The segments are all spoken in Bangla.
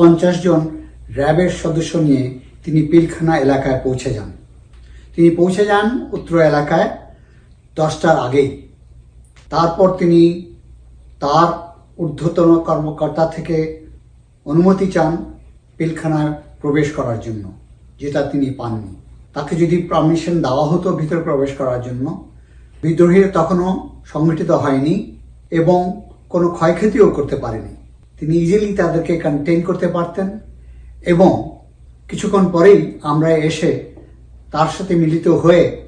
পঞ্চাশ জন র্যাবের সদস্য নিয়ে তিনি পিলখানা এলাকায় পৌঁছে যান। তিনি পৌঁছে যান উত্তর এলাকায় দশটার আগেই। তারপর তিনি তার ঊর্ধ্বতন কর্মকর্তা থেকে অনুমতি চান পিলখানায় প্রবেশ করার জন্য, যেটা তিনি পাননি। তাকে যদি পারমিশন দেওয়া হতো ভিতরে প্রবেশ করার জন্য বিদ্রোহী তখনও সংগঠিত হয়নি এবং কোনো ক্ষয়ক্ষতিও করতে পারেনি। তিনি ইজিলি তাদেরকে কন্টেন করতে পারতেন এবং কিছুক্ষণ পরেই আমরা এসে তার সাথে মিলিত হয়ে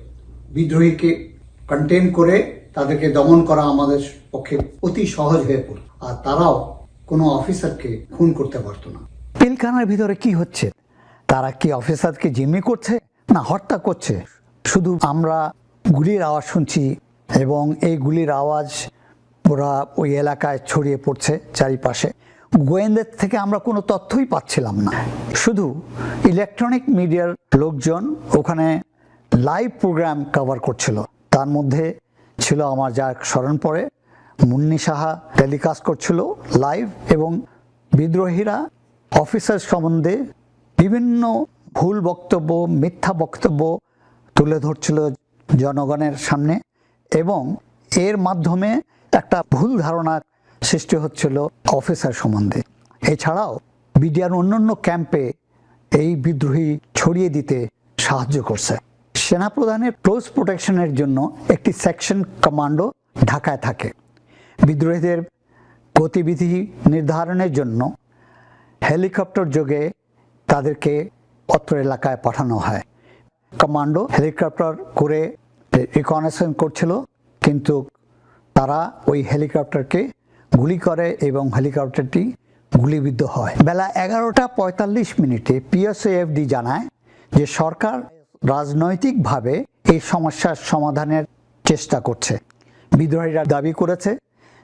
বিদ্রোহীকে কন্টেন করে তাদেরকে দমন করা আমাদের পক্ষে অতি সহজ হয়ে পড়ল। আর তারাও কোনো অফিসারকে খুন করতে পারতো না। পিলখানার ভিতরে কি হচ্ছে? তারা কি অফিসারকে জিম্মি করছে? না, হত্যা করছে। শুধু আমরা গুলির আওয়াজ শুনছি এবং এই গুলির আওয়াজ ওরা ওই এলাকায় ছড়িয়ে পড়ছে চারিপাশে। গোয়েন্দার থেকে আমরা কোনো তথ্যই পাচ্ছিলাম না। শুধু ইলেকট্রনিক মিডিয়ার লোকজন ওখানে লাইভ প্রোগ্রাম কভার করছিল। তার মধ্যে ছিল আমার যা স্মরণ পড়ে, মুন্নি সাহা টেলিকাস্ট করছিল লাইভ এবং বিদ্রোহীরা অফিসার সম্বন্ধে বিভিন্ন ভুল বক্তব্য, মিথ্যা বক্তব্য তুলে ধরছিল জনগণের সামনে এবং এর মাধ্যমে একটা ভুল ধারণা সৃষ্টি হচ্ছিল অফিসার সম্বন্ধে। এছাড়াও বিডিআর অন্যান্য ক্যাম্পে এই বিদ্রোহী ছড়িয়ে দিতে সাহায্য করছে। সেনাপ্রধানের ক্লোজ প্রোটেকশনের জন্য একটি সেকশন কমান্ডো ঢাকায় থাকে। বিদ্রোহীদের গতিবিধি নির্ধারণের জন্য হেলিকপ্টার যোগে তাদেরকে অত্র এলাকায় পাঠানো হয়। কমান্ডো হেলিকপ্টার করে রিকনেশন করছিল, কিন্তু তারা ওই হেলিকপ্টারকে গুলি করে এবং হেলিকপ্টারটি গুলিবিদ্ধ হয়। বেলা এগারোটা পঁয়তাল্লিশ মিনিটে পিএসএফডি জানায় যে সরকার রাজনৈতিকভাবে এই সমস্যার সমাধানের চেষ্টা করছে। বিদ্রোহীরা দাবি করেছে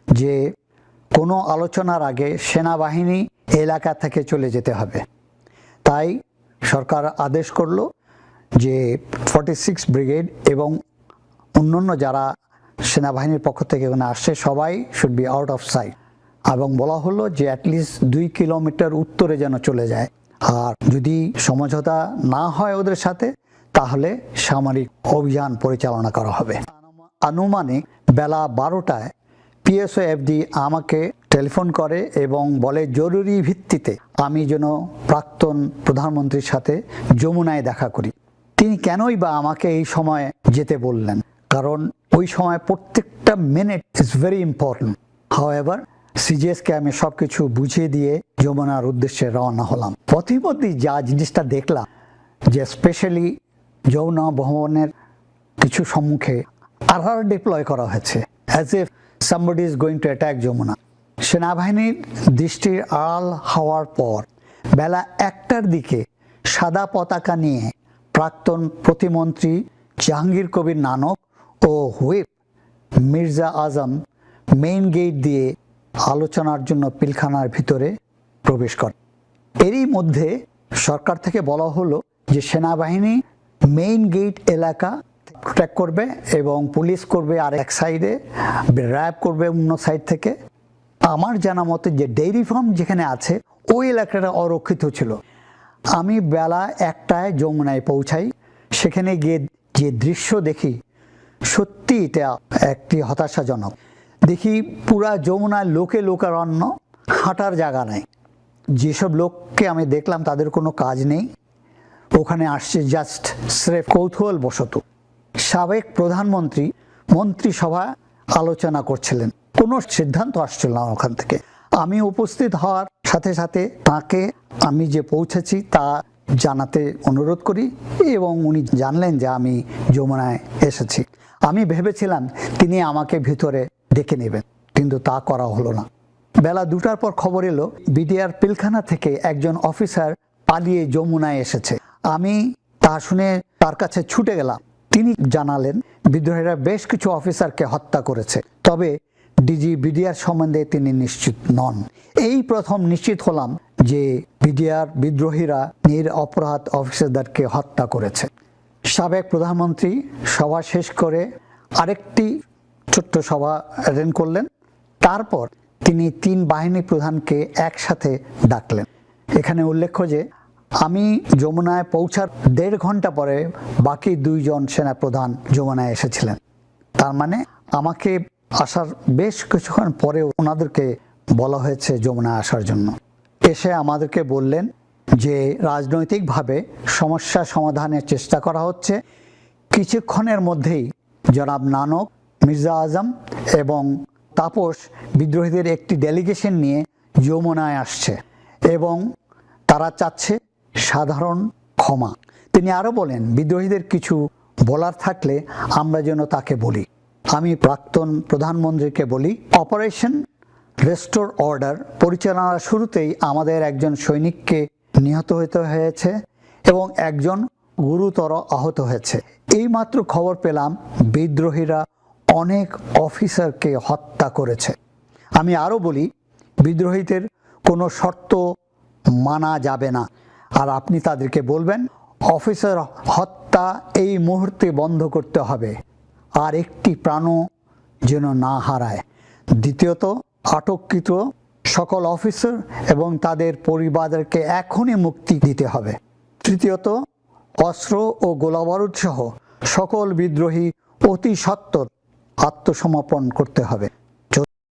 যে কোনো আলোচনার আগে সেনাবাহিনী এলাকা থেকে চলে যেতে হবে। তাই সরকার আদেশ করল যে ফর্টি সিক্স ব্রিগেড এবং অন্যান্য যারা সেনাবাহিনীর পক্ষ থেকে ওখানে আসছে, সবাই should be out of sight এবং বলা হলো যে অ্যাটলিস্ট দুই কিলোমিটার উত্তরে যেন চলে যায়। আর যদি সমঝোতা না হয় ওদের সাথে, তাহলে সামরিক অভিযান পরিচালনা করা হবে। আনুমানিক বেলা বারোটায় পিএসওএফডি আমাকে টেলিফোন করে এবং বলে, জরুরি ভিত্তিতে আমি যেন প্রাক্তন প্রধানমন্ত্রীর সাথে যমুনায় দেখা করি। তিনি কেনই বা আমাকে এই সময় যেতে বললেন? কারণ ওই সময় প্রত্যেকটা minute is very important however সিজিএসকে আমি সব কিছু বুঝিয়ে দিয়ে যমুনার উদ্দেশ্যে রওনা হলাম। পথিমধ্যে যা জিনিসটা দেখলাম, যে স্পেশালি যমুনা ভবনের কিছু সম্মুখে আধার ডিপ্লয় করা হয়েছে as if somebody is going to attack Jamuna. সেনাবাহিনীর দৃষ্টির আড়াল হওয়ার পর, বেলা একটার দিকে সাদা পতাকা নিয়ে প্রাক্তন প্রতিমন্ত্রী জাহাঙ্গীর কবির নানক ও whip Mirza Azam main gate দিয়ে আলোচনার জন্য পিলখানার ভিতরে প্রবেশ করে এরই মধ্যে সরকার থেকে বলা হলো যে সেনাবাহিনী মেইন গেট এলাকা ট্র্যাক করবে এবং পুলিশ করবে আর এক সাইডে র্যাব করবে অন্য সাইড থেকে। আমার জানা মতে যে ডেইরি ফার্ম যেখানে আছে, ওই এলাকাটা অরক্ষিত ছিল। আমি বেলা একটায় যমুনায় পৌঁছাই। সেখানে গিয়ে যে দৃশ্য দেখি সত্যি এটা একটি হতাশাজনক। দেখি পুরা যমুনায় লোকে লোকারণ্য, হাঁটার জায়গা নেই। যেসব লোককে আমি দেখলাম তাদের কোনো কাজ নেই। ওখানে আসছে জাস্ট স্রেফ কৌতূহল বশত সাবেক প্রধানমন্ত্রী, মন্ত্রিসভা আলোচনা করছিলেন। কোনো সিদ্ধান্ত আসছিল না ওখান থেকে। আমি উপস্থিত হওয়ার সাথে সাথে তাকে আমি যে পৌঁছেছি তা জানাতে অনুরোধ করি এবং উনি জানলেন যে আমি যমুনায় এসেছি। আমি ভেবেছিলাম তিনি আমাকে ভিতরে ডেকে নেবেন, কিন্তু তা করা হলো না। বেলা দুটার পর খবর এলো, বিডিআর পিলখানা থেকে একজন অফিসার পালিয়ে যমুনায় এসেছে। আমি তা শুনে তার কাছে ছুটে গেলাম। তিনি জানালেন, বিদ্রোহীরা বেশ কিছু অফিসারকে হত্যা করেছে। তবে ডিজি বিডিআর সম্বন্ধে তিনি নিশ্চিত নন। এই প্রথম নিশ্চিত হলাম যে বিডিআর বিদ্রোহীরা নির অপরাধ অফিসারদেরকে হত্যা করেছে। সাবেক প্রধানমন্ত্রী সভা শেষ করে আরেকটি ছোট্ট সভা অ্যাটেন্ড করলেন। তারপর তিনি তিন বাহিনী প্রধানকে একসাথে ডাকলেন। এখানে উল্লেখ্য যে, আমি যমুনায় পৌঁছার দেড় ঘণ্টা পরে বাকি দুইজন সেনাপ্রধান যমুনায় এসেছিলেন। তার মানে আমাকে আসার বেশ কিছুক্ষণ পরে ওনাদেরকে বলা হয়েছে যমুনায় আসার জন্য। এসে আমাদেরকে বললেন যে রাজনৈতিকভাবে সমস্যা সমাধানের চেষ্টা করা হচ্ছে। কিছুক্ষণের মধ্যেই জনাব নানক, মির্জা আজম এবং তাপস বিদ্রোহীদের একটি ডেলিগেশন নিয়ে যমুনায় আসছে এবং তারা চাচ্ছে সাধারণ ক্ষমা। তিনি আরও বলেন, বিদ্রোহীদের কিছু বলার থাকলে আমরা যেন তাকে বলি। আমি প্রাক্তন প্রধানমন্ত্রীকে বলি অপারেশন রেস্টোর অর্ডার পরিচালনার শুরুতেই আমাদের একজন সৈনিককে নিহত হতে হয়েছে এবং একজন গুরুতর আহত হয়েছে। এইমাত্র খবর পেলাম, বিদ্রোহীরা অনেক অফিসারকে হত্যা করেছে। আমি আরও বলি, বিদ্রোহীদের কোনো শর্ত মানা যাবে না। আর আপনি তাদেরকে বলবেন অফিসার হত্যা এই মুহূর্তে বন্ধ করতে হবে। আর একটি প্রাণও যেন না হারায়। দ্বিতীয়ত, আটককৃত সকল অফিসার এবং তাদের পরিবারকে এখনই মুক্তি দিতে হবে। তৃতীয়ত, অস্ত্র ও গোলাবারুদ সহ সকল বিদ্রোহী অতি সত্বর আত্মসমর্পণ করতে হবে।